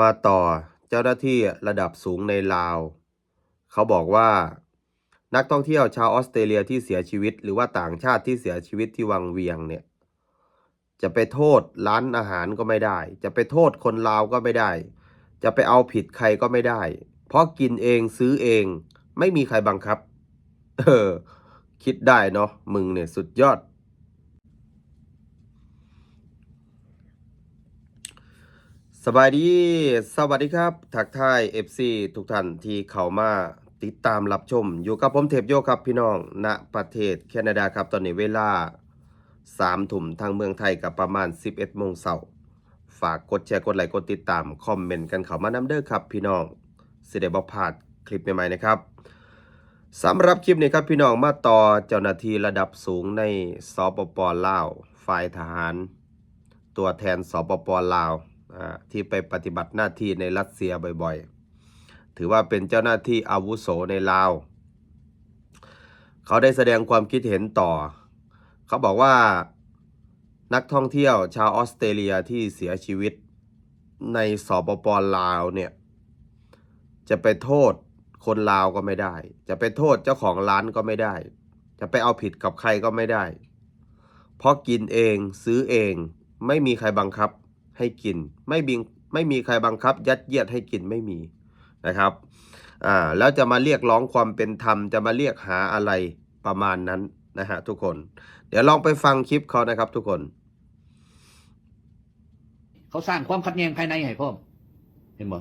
มาต่อเจ้าหน้าที่ระดับสูงในลาว เขาบอกว่า นักท่องเที่ยวชาวออสเตรเลียที่เสียชีวิต หรือว่าต่างชาติที่เสียชีวิตที่วังเวียงเนี่ย จะไปโทษร้านอาหารก็ไม่ได้ จะไปโทษคนลาวก็ไม่ได้ จะไปเอาผิดใครก็ไม่ได้ เพราะกินเองซื้อเอง ไม่มีใครบังคับ เออ คิดได้เนาะมึงเนี่ยสุดยอด สบายดี สวัสดีครับ ทักทาย FC ทุกท่านที่เข้ามาติดตามรับชม อยู่กับผมเทพโยครับพี่น้อง ณ ประเทศแคนาดาครับ ตอนนี้เวลา3ถุ่มทางเมืองไทยกับประมาณ 11โมงเช้าฝากกดแชร์ กดไลค์ กดติดตาม คอมเมนต์กันเข้ามาน้ำเด้อครับ พี่น้องสิได้บ่พาดคลิปใหม่ๆนะครับสำหรับคลิปนี้ครับพี่น้องมาต่อเจ้าหน้าที่ระดับสูงในสปปลาว ฝ่ายทหาร ตัวแทนสปปลาว ที่ไปปฏิบัติหน้าที่ในรัสเซียบ่อยๆ ถือว่าเป็นเจ้าหน้าที่อาวุโสในลาว เขาได้แสดงความคิดเห็นต่อ เขาบอกว่านักท่องเที่ยวชาวออสเตรเลียที่เสียชีวิตในสปปลาวเนี่ยจะไปโทษคนลาวก็ไม่ได้ จะไปโทษเจ้าของร้านก็ไม่ได้ จะไปเอาผิดกับใครก็ไม่ได้ เพราะกินเองซื้อเองไม่มีใครบังคับ ให้กิน ไม่มีไม่มีใครบังคับ ยัดเยียดให้กินไม่มีนะครับอ่าแล้วจะมาเรียกร้องความเป็นธรรมจะมาเรียกหาอะไรประมาณนั้นนะฮะทุกคน เดี๋ยวลองไปฟังคลิปเขานะครับ ทุกคน เขาสร้างความขัดแย้งภายในให้พ่อเห็นบ่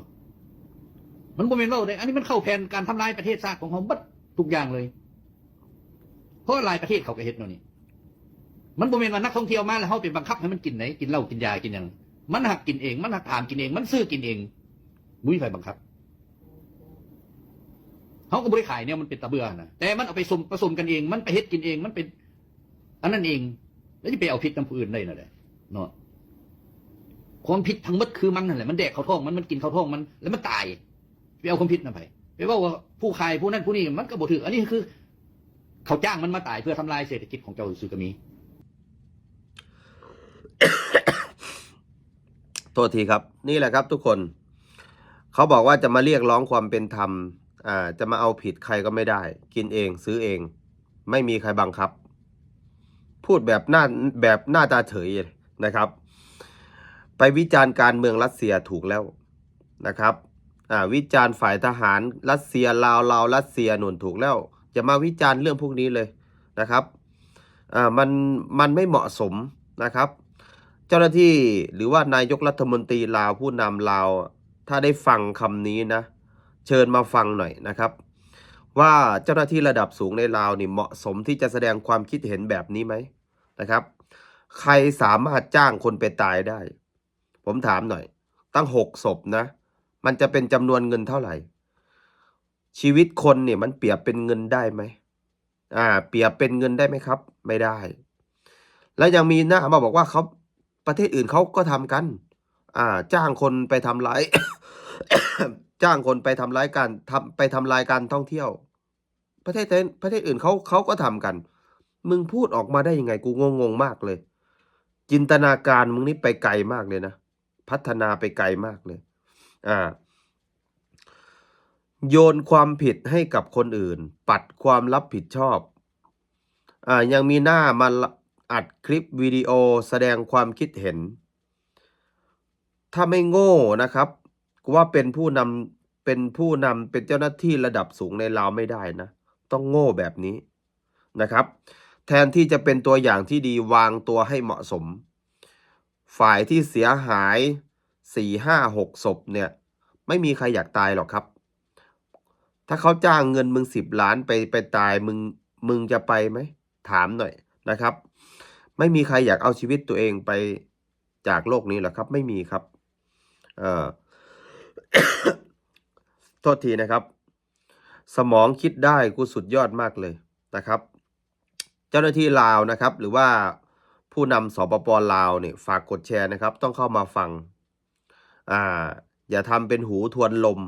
มันบ่เป็นว่าเลยอันนี้มันเข้าแผนการทำลายประเทศชาติของเขาบัดทุกอย่างเลย เพราะลายประเทศเขาก็เฮ็ดเนาะนี่มันบ่เป็นว่านักท่องเที่ยวมาแล้วเขาไปบังคับให้มันกินไหนกินเหล้ากินยากินยัง มันหักกินเอง มันหักถามกินเอง มันซื้อกินเองมุ้ยไฟบังคับเขาก็บริขายเนี่ยมันเป็นตะเบือนะแต่มันเอาไปสมผสมกันเอง มันไปเฮ็ดกินเองมันเป็น อันนั้นเอง แล้วจะไปเอาผิดกับผู้อื่นได้นะเด้เนาะความผิดทั้งหมดคือมันนั่นแหละมันแดกเขาท้องมันมันกินเขาท้องมัน แล้วมันตายไปเอาความผิดนั่นไปไปว่าว่าผู้ขายผู้นั้นผู้นี้มันก็บ่ถืออันนี้คือ เขาจ้างมันมาตายเพื่อทำลายเศรษฐกิจของเจ้าซื้อก็มี โทษทีครับ นี่แหละครับทุกคน เขาบอกว่าจะมาเรียกร้องความเป็นธรรม อ่า จะมาเอาผิดใครก็ไม่ได้ กินเองซื้อเอง ไม่มีใครบังคับ พูดแบบหน้าแบบหน้าตาเฉยนะครับ ไปวิจารณ์การเมืองรัสเซียถูกแล้วนะครับ อ่า วิจารณ์ฝ่ายทหารรัสเซียลาวลาวรัสเซียหนุนถูกแล้ว จะมาวิจารณ์เรื่องพวกนี้เลยนะครับ อ่า มัน มันไม่เหมาะสมนะครับ เจ้าหน้าที่หรือว่านายกรัฐมนตรีลาวผู้นำลาว ถ้าได้ฟังคำนี้นะ เชิญมาฟังหน่อยนะครับ ว่าเจ้าหน้าที่ระดับสูงในลาวนี่เหมาะสมที่จะแสดงความคิดเห็นแบบนี้ไหมนะครับ ใครสามารถจ้างคนไปตายได้ ผมถามหน่อย ตั้งหกศพนะ มันจะเป็นจำนวนเงินเท่าไหร่ ชีวิตคนเนี่ยมันเปรียบเป็นเงินได้ไหมอ่า เปรียบเป็นเงินได้ไหมครับ ไม่ได้ แล้วยังมีหน้ามาบอกว่าเขา ประเทศอื่นเขาก็ทำกัน อ่า จ้างคนไปทำร้าย จ้างคนไปทำร้ายการทำไปทำลายการท่องเที่ยว ประเทศเทนประเทศอื่นเขาเขาก็ทำกัน มึงพูดออกมาได้ยังไงกูงงงมากเลย จินตนาการมึงนี่ไปไกลมากเลยนะ พัฒนาไปไกลมากเลย อ่า โยนความผิดให้กับคนอื่น ปัดความรับผิดชอบ อ่า ยังมีหน้ามา อัดคลิปวิดีโอแสดงความคิดเห็น ถ้าไม่โง่นะครับว่าเป็นผู้นำเป็นผู้นำเป็นเจ้าหน้าที่ระดับสูงในลาวไม่ได้นะ ต้องโง่แบบนี้นะครับ แทนที่จะเป็นตัวอย่างที่ดีวางตัวให้เหมาะสม ฝ่ายที่เสียหายสี่ห้าหกศพเนี่ย ไม่มีใครอยากตายหรอกครับ ถ้าเขาจ้างเงินมึงสิบล้านไปไปตายมึงมึงจะไปไหม ถามหน่อยนะครับ ไม่มีใครอยากเอาชีวิตตัวเองไปจากโลกนี้หรอกครับ ไม่มีครับ เอ่อโทษทีนะครับ สมองคิดได้กูสุดยอดมากเลยนะครับ เจ้าหน้าที่ลาวนะครับ หรือว่าผู้นำสปปลาวเนี่ยฝากกดแชร์นะครับ ต้องเข้ามาฟัง อ่า อย่าทำเป็นหูทวนลม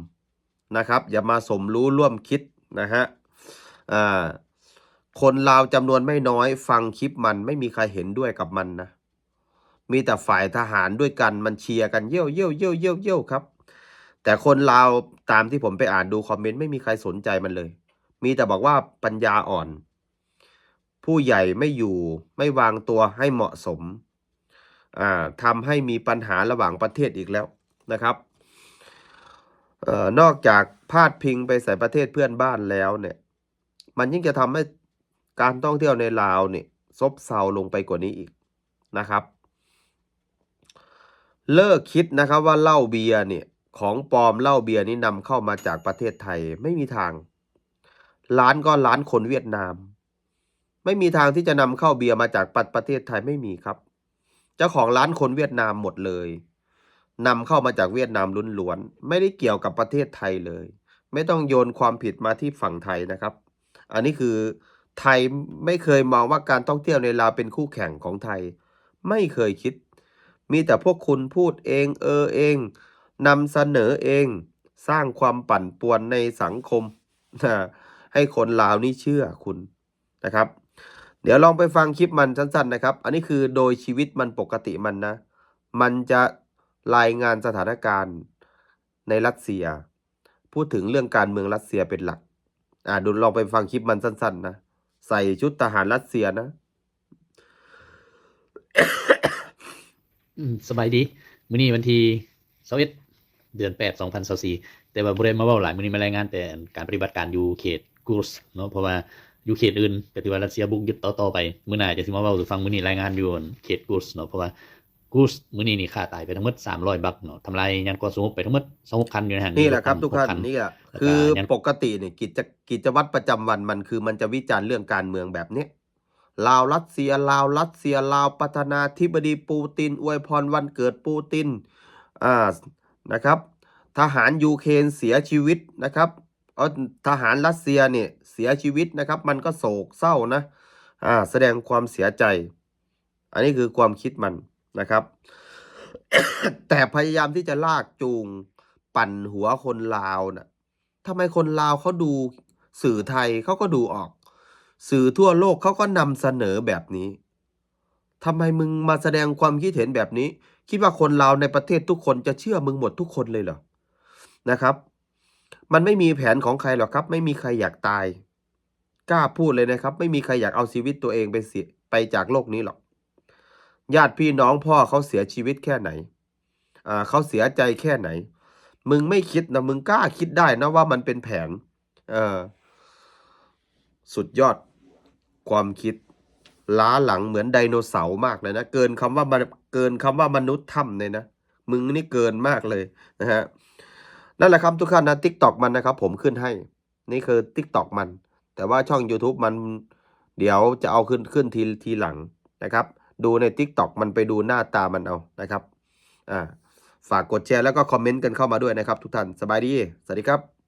นะครับ อย่ามาสมรู้ร่วมคิดนะฮะอ่า คนลาวจำนวนไม่น้อย ฟังคลิปมันไม่มีใครเห็นด้วยกับมันนะ มีแต่ฝ่ายทหารด้วยกันมันเชียร์กันเยี่ยวเยี่ยวเยี่ยวเยี่ยวเยี่ยวครับ แต่คนลาวตามที่ผมไปอ่านดูคอมเมนต์ไม่มีใครสนใจมันเลย มีแต่บอกว่าปัญญาอ่อน ผู้ใหญ่ไม่อยู่ไม่วางตัวให้เหมาะสมอ่าทำให้มีปัญหาระหว่างประเทศอีกแล้วนะครับเอ่อนอกจากพาดพิงไปใส่ประเทศเพื่อนบ้านแล้วเนี่ย มันยิ่งจะทำให้ การท่องเที่ยวในลาวเนี่ยซบเซาลงไปกว่านี้อีกนะครับ เลิกคิดนะครับว่าเหล้าเบียร์เนี่ยของปลอมเหล้าเบียร์นี้นำเข้ามาจากประเทศไทยไม่มีทาง ร้านก็ร้านคนเวียดนาม ไม่มีทางที่จะนำเข้าเบียร์มาจากประประเทศไทยไม่มีครับ เจ้าของร้านคนเวียดนามหมดเลยนำเข้ามาจากเวียดนามล้วนๆไม่ได้เกี่ยวกับประเทศไทยเลย ไม่ต้องโยนความผิดมาที่ฝั่งไทยนะครับ อันนี้คือ ไทยไม่เคยมองว่าการท่องเที่ยวในลาวเป็นคู่แข่งของไทย ไม่เคยคิด มีแต่พวกคุณพูดเอง เออเองนำเสนอเอง สร้างความปั่นป่วนในสังคมนะให้คนลาวนี่เชื่อคุณนะครับ เดี๋ยวลองไปฟังคลิปมันสั้นๆนะครับ อันนี้คือโดยชีวิตมันปกติมันนะ มันจะรายงานสถานการณ์ในรัสเซีย พูดถึงเรื่องการเมืองรัสเซียเป็นหลัก อ่าดูลองไปฟังคลิปมันสั้น ๆ นะ ใส่ชุดทหารรัสเซียนะสบายดีมื้อนี้วันที่21เดือนแปดสองพันสี่แต่ว่าบริเวณมาเว้าหลายมื้อนี้มารายงานแต่การปฏิบัติการอยู่เขตกูสเนาะเพราะว่าอยู่เขตอื่นก็ถือว่ารัสเซียบุกยึดต่อๆไปมื้อหน้าจะสิมาเว้าสู่ฟังมื้อนี้รายงานอยู่เขตกูสเนาะเพราะว่า กูสมื้อนี้นี่ฆ่าตายไปทั้งหมด300บักเนาะทำลายยานกอสงบไปทั้งหมด26คันอยู่ในหันนี่แหละครับ6ทุกท่านคันี่อะแล้วก็คือยังปกติเนี่ยกิจกิจวัตรประจำวันมันคือมันจะวิจารณ์เรื่องการเมืองแบบเนี้ยลาวรัสเซียลาวรัสเซียลาวประธานาธิบดีปูติน อวยพรวันเกิดปูตินอ่านะครับ ทหารยูเครนเสียชีวิตนะครับเอาทหารรัสเซียเนี่ยเสียชีวิตนะครับ มันก็โศกเศร้านะอ่าแสดงความเสียใจ อันนี้คือความคิดมัน นะครับ แต่พยายามที่จะลากจูงปั่นหัวคนลาวน่ะทำไมคนลาวเขาดูสื่อไทยเขาก็ดูออก สื่อทั่วโลกเขาก็นำเสนอแบบนี้ทำไมมึงมาแสดงความคิดเห็นแบบนี้ คิดว่าคนลาวในประเทศทุกคนจะเชื่อมึงหมดทุกคนเลยเหรอนะครับ มันไม่มีแผนของใครหรอกครับ ไม่มีใครอยากตาย กล้าพูดเลยนะครับ ไม่มีใครอยากเอาชีวิตตัวเองไปเสียไปจากโลกนี้หรอก ญาติพี่น้องพ่อเขาเสียชีวิตแค่ไหน อ่าเขาเสียใจแค่ไหน มึงไม่คิดนะมึงกล้าคิดได้นะว่ามันเป็นแผนเออสุดยอดความคิด ล้าหลังเหมือนไดโนเสาร์มากเลยนะ เกินคำว่าเกินคำว่ามนุษย์ถ้ำเลยนะ มึงนี่เกินมากเลยนะฮะ นั่นแหละครับทุกท่านนะทิกตอกมันนะครับ ผมขึ้นให้ นี่คือทิกตอกมัน แต่ว่าช่อง YouTube มันเดี๋ยวจะเอาขึ้นขึ้นทีทีหลังนะครับ ดูใน t ิ k t o k มันไปดูหน้าตามันเอานะครับอ่าฝากกดแชร์แล้วก็คอมเมนต์กันเข้ามาด้วยนะครับ ทุกท่านสบายดี สวัสดีครับ